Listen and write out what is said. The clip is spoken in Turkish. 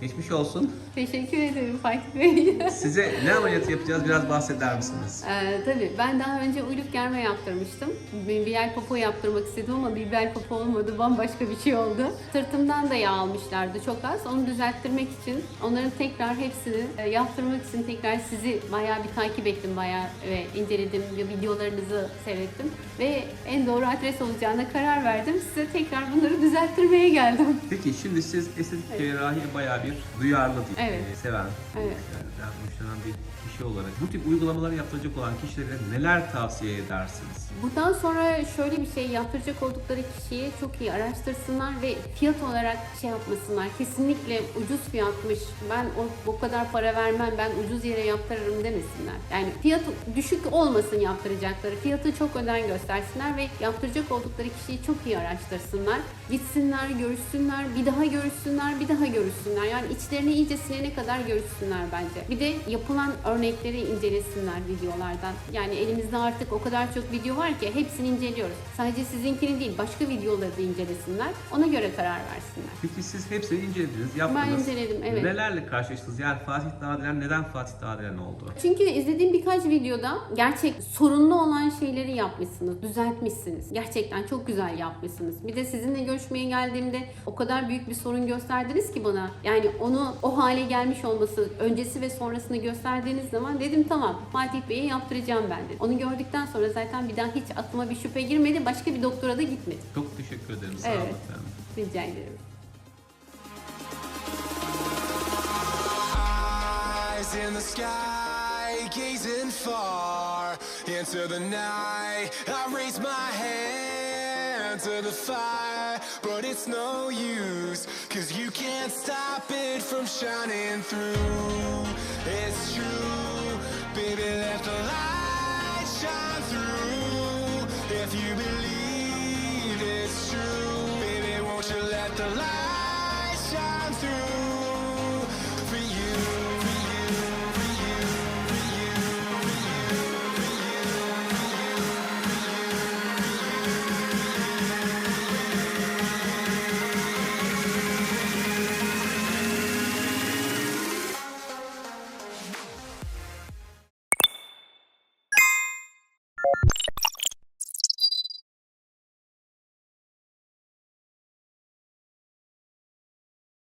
Geçmiş olsun. Teşekkür ederim Fatih Bey. Size ne ameliyatı yapacağız biraz bahseder misiniz? Ee, tabii ben daha önce uyluk germe yaptırmıştım. Bir bel popo yaptırmak istedim ama bir bel popo olmadı. Bambaşka bir şey oldu. Sırtımdan da yağ almışlardı çok az. Onu düzelttirmek için onların tekrar hepsini e, yaptırmak için tekrar sizi bayağı bir takip ettim bayağı ve inceledim. Videolarınızı seyrettim. Ve en doğru adres olacağına karar verdim. Size tekrar bunları düzelttirmeye geldim. Peki şimdi siz estetik cerrahiye bayağı bir duyarlı değil, Evet. e, seven, Evet. yani hoşlanan bir kişi olarak bu tip uygulamaları yaptıracak olan kişilere neler tavsiye edersiniz? Bundan sonra şöyle bir şey yaptıracak oldukları kişiyi çok iyi araştırsınlar ve fiyat olarak şey yapmasınlar. Kesinlikle ucuz fiyatmış, ben o, o kadar para vermem, ben ucuz yere yaptırırım demesinler. Yani fiyat düşük olmasın yaptıracakları. Fiyatı çok öden göstersinler ve yaptıracak oldukları kişiyi çok iyi araştırsınlar. Gitsinler, görüşsünler, bir daha görüşsünler, bir daha görüşsünler. Yani içlerini iyice sinene kadar görüşsünler bence. Bir de yapılan örnekleri incelesinler videolardan. Yani elimizde artık o kadar çok video var ki hepsini inceliyoruz. Sadece sizinkini değil, başka videoları da incelesinler. Ona göre karar versinler. Peki siz hepsini incelediniz, yaptınız. inceledim, evet. Nelerle karşılaştınız? Yani Fatih Dağdelen neden Fatih Dağdelen oldu? Çünkü izlediğim birkaç videoda gerçek sorunlu olan şeyleri yapmışsınız, düzeltmişsiniz. Gerçekten çok güzel yapmışsınız. Bir de sizinle görüşmeye geldiğimde o kadar büyük bir sorun gösterdiniz ki bana. Yani onu o hale gelmiş olması, öncesi ve sonrasını gösterdiğiniz zaman dedim tamam Fatih Bey'e yaptıracağım ben dedim. Onu gördükten sonra zaten bir daha hiç aklıma bir şüphe girmedi. Başka bir doktora da gitmedim. Çok teşekkür ederim. Sağ Evet. olun efendim. Rica ederim. Eyes in the sky, gazing far into the night. I raise my hand to the fire, but it's no use, cause you can't stop it from shining through. It's true, baby, let the light shine through. If you believe it's true, baby, won't you let the light shine through